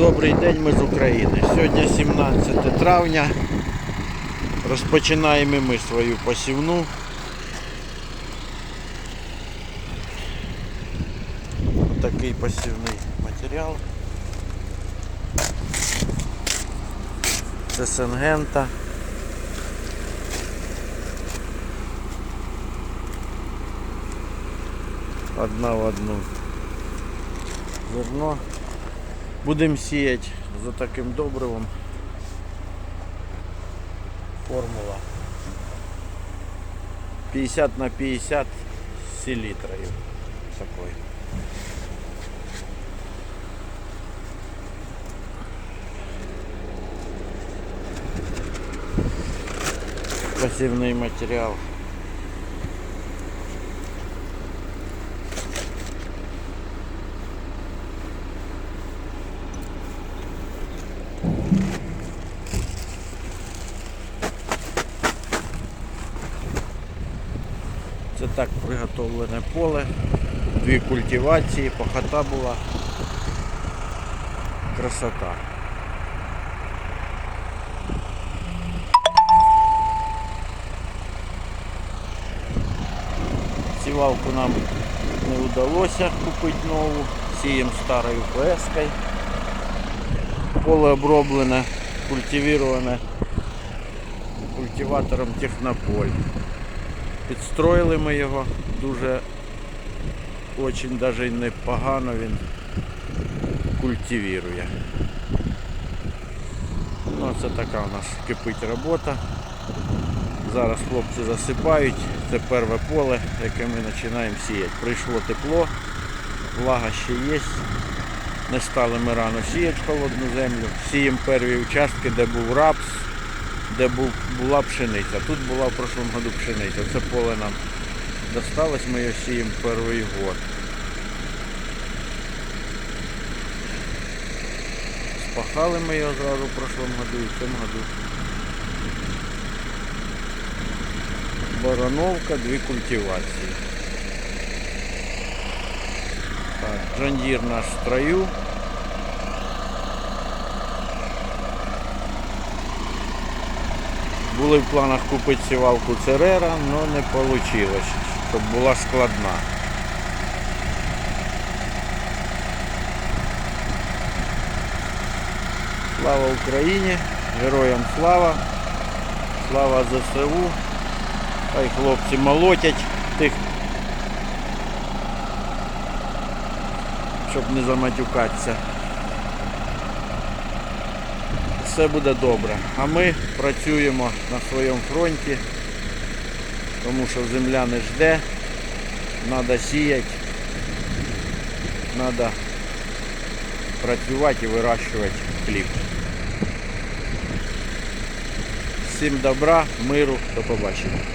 Добрий день, ми з України. Сьогодні 17 травня. Розпочинаємо ми свою посівну. Такий посівний матеріал. Це сингента. Одна в одну зерно. Будемо сіяти за таким добривом. Формула 50 на 50 селітрою. Такой. Пасивний матеріал. Це так приготовлене поле, дві культивації, похота була. Красота. Сівалку нам не вдалося купити нову, сіємо старою ПС-кою. Поле оброблене, культивіроване культиватором Технополь. Підстроїли ми його дуже очень даже непогано він культивірує. Ну, це така у нас кипить робота. Зараз хлопці засипають. Це перше поле, яке ми починаємо сіяти. Прийшло тепло, влага ще є. Не стали ми рано сіяти холодну землю. Сіємо перві участки, де був рапс, де був, була пшениця. Тут була в прошлому году пшениця. Це поле нам досталось, ми його сіємо перший год. Спахали ми його зразу в прошлому году і в цьому году. Барановка, дві культивації. Так, Джандір наш в строю. Були в планах купити сівалку Церера, але не вийшло, щоб була складна. Слава Україні! Героям слава! Слава ЗСУ! Хай хлопці молотять тих, щоб не заматюкатися. Все буде добре. А ми працюємо на своєму фронті, тому що земля не жде, треба сіяти, треба працювати і вирощувати хліб. Всім добра, миру, до побачення.